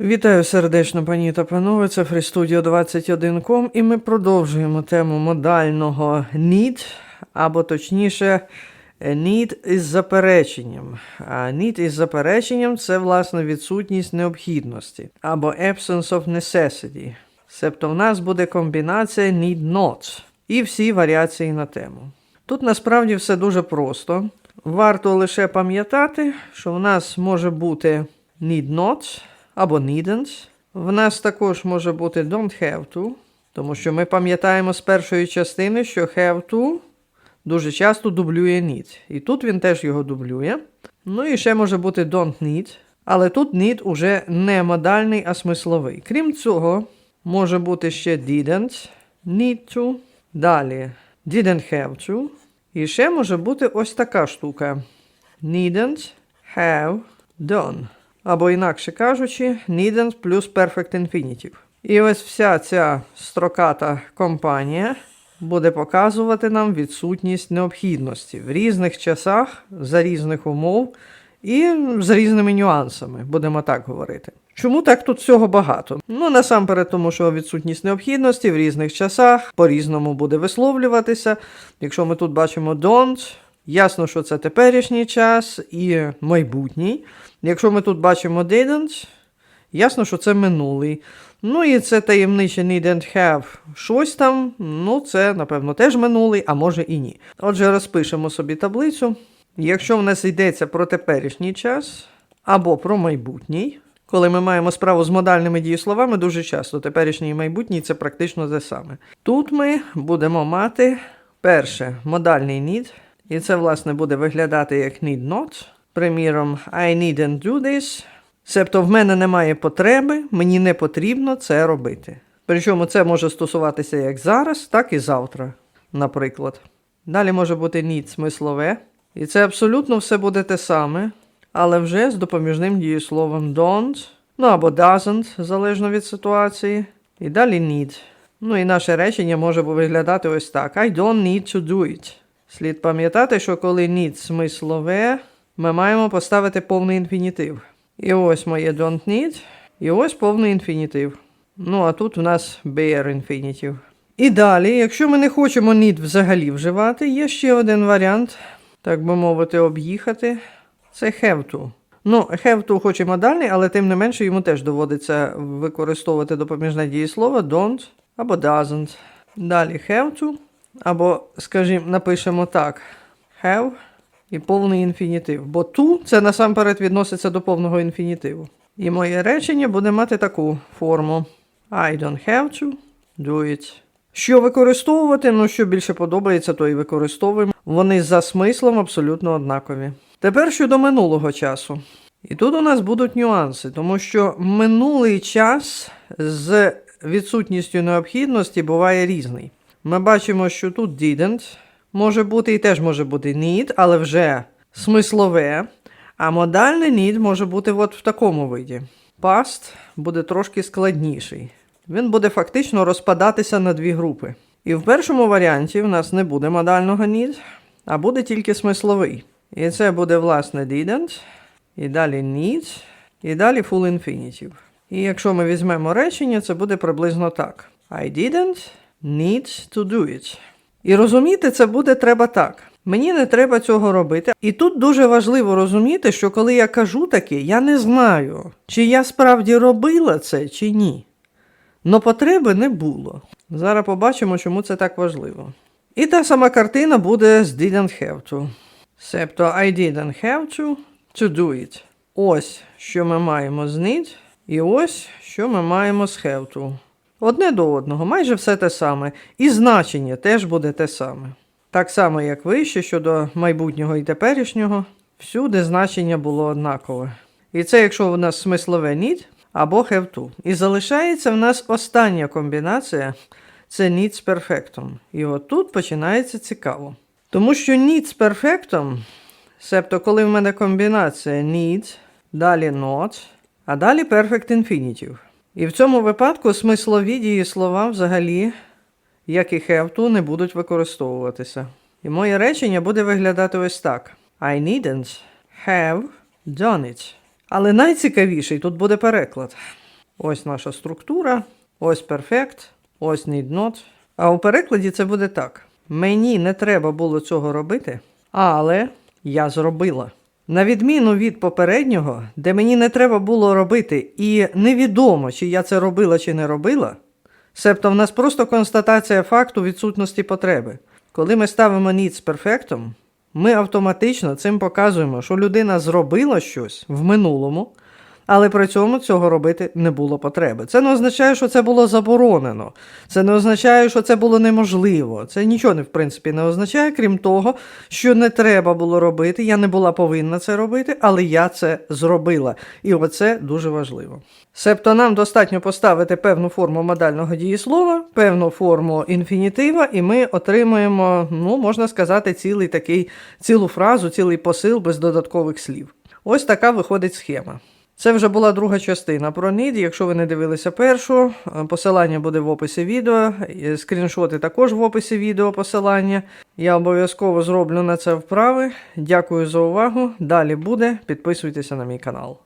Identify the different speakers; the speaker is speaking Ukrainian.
Speaker 1: Вітаю сердечно, пані та панове. Це FreeStudio 21.com і ми продовжуємо тему модального need, або точніше, need із запереченням. А need із запереченням це власне відсутність необхідності або absence of necessity. Себто в нас буде комбінація need not і всі варіації на тему. Тут насправді все дуже просто. Варто лише пам'ятати, що в нас може бути need not або needn't. В нас також може бути don't have to, тому що ми пам'ятаємо з першої частини, що have to дуже часто дублює need. І тут він теж його дублює. Ну і ще може бути don't need, але тут need уже не модальний, а смисловий. Крім цього, може бути ще didn't need to, далі didn't have to. І ще може бути ось така штука. Needn't have done. Або інакше кажучи, needn't плюс perfect infinitive. І ось вся ця строката компанія буде показувати нам відсутність необхідності в різних часах, за різних умов і з різними нюансами, будемо так говорити. Чому так тут всього багато? Ну, насамперед, тому що відсутність необхідності в різних часах по-різному буде висловлюватися. Якщо ми тут бачимо don't, ясно, що це теперішній час і майбутній. Якщо ми тут бачимо didn't, ясно, що це минулий. Ну і це таємниче needn't have щось там. Ну, це, напевно, теж минулий, а може і ні. Отже, розпишемо собі таблицю. Якщо в нас йдеться про теперішній час або про майбутній, коли ми маємо справу з модальними дієсловами, дуже часто теперішній і майбутній це практично те саме. Тут ми будемо мати перше модальний need, і це, власне, буде виглядати як need not. Приміром, I needn't do this. Себто в мене немає потреби, мені не потрібно це робити. Причому це може стосуватися як зараз, так і завтра, наприклад. Далі може бути need смислове. І це абсолютно все буде те саме, але вже з допоміжним дієсловом don't, ну або doesn't, залежно від ситуації. І далі need. Ну і наше речення може виглядати ось так: I don't need to do it. Слід пам'ятати, що коли need смислове, ми маємо поставити повний інфінітив. І ось моє don't need, і ось повний інфінітив. Ну, а тут у нас bare інфінітив. І далі, якщо ми не хочемо need взагалі вживати, є ще один варіант, так би мовити, об'їхати. Це have to. Ну, have to хоч і але тим не менше йому теж доводиться використовувати допоміжне дієслово don't або doesn't. Далі have to, або, скажімо, напишемо так: have і повний інфінітив. Бо to це насамперед відноситься до повного інфінітиву. І моє речення буде мати таку форму: I don't have to do it. Що використовувати, ну що більше подобається, то і використовуємо. Вони за смислом абсолютно однакові. Тепер щодо минулого часу. І тут у нас будуть нюанси, тому що минулий час з відсутністю необхідності буває різний. Ми бачимо, що тут didn't може бути і теж може бути need, але вже смислове. А модальний need може бути от в такому виді. Past буде трошки складніший. Він буде фактично розпадатися на дві групи. І в першому варіанті в нас не буде модального need, а буде тільки смисловий. І це буде, власне, didn't, і далі need, і далі full infinitive. І якщо ми візьмемо речення, це буде приблизно так: I didn't need to do it. І розуміти це буде треба так. Мені не треба цього робити. І тут дуже важливо розуміти, що коли я кажу таке, я не знаю, чи я справді робила це, чи ні. Но потреби не було. Зараз побачимо, чому це так важливо. І та сама картина буде з didn't have to. Себто I didn't have to to do it. Ось що ми маємо з need, і ось що ми маємо з have to. Одне до одного, майже все те саме. І значення теж буде те саме. Так само, як вище щодо майбутнього і теперішнього, всюди значення було однакове. І це якщо у нас смислове need або have to. І залишається в нас остання комбінація це need з перфектом. І от тут починається цікаво. Тому що need з перфектом, себто коли в мене комбінація need, далі not, а далі perfect infinitive. І в цьому випадку смислові дієслова взагалі, як і to, не будуть використовуватися. І моє речення буде виглядати ось так: I needn't have done it. Але найцікавіший тут буде переклад. Ось наша структура, ось perfect, ось need not. А у перекладі це буде так: мені не треба було цього робити, але я зробила. На відміну від попереднього, де мені не треба було робити, і невідомо, чи я це робила чи не робила, себто в нас просто констатація факту відсутності потреби. Коли ми ставимо ніц перфектом, ми автоматично цим показуємо, що людина зробила щось в минулому, але при цьому цього робити не було потреби. Це не означає, що це було заборонено. Це не означає, що це було неможливо. Це нічого в принципі не означає, крім того, що не треба було робити. Я не була повинна це робити, але я це зробила. І оце дуже важливо. Себто нам достатньо поставити певну форму модального дієслова, певну форму інфінітива, і ми отримуємо, ну, можна сказати, цілий такий, цілу фразу, цілий посил без додаткових слів. Ось така виходить схема. Це вже була друга частина про нід. Якщо ви не дивилися першу, е, посилання буде в описі відео. Скріншоти також в описі відео посилання. Я обов'язково зроблю на це вправи. Дякую за увагу. Далі буде. Підписуйтеся на мій канал.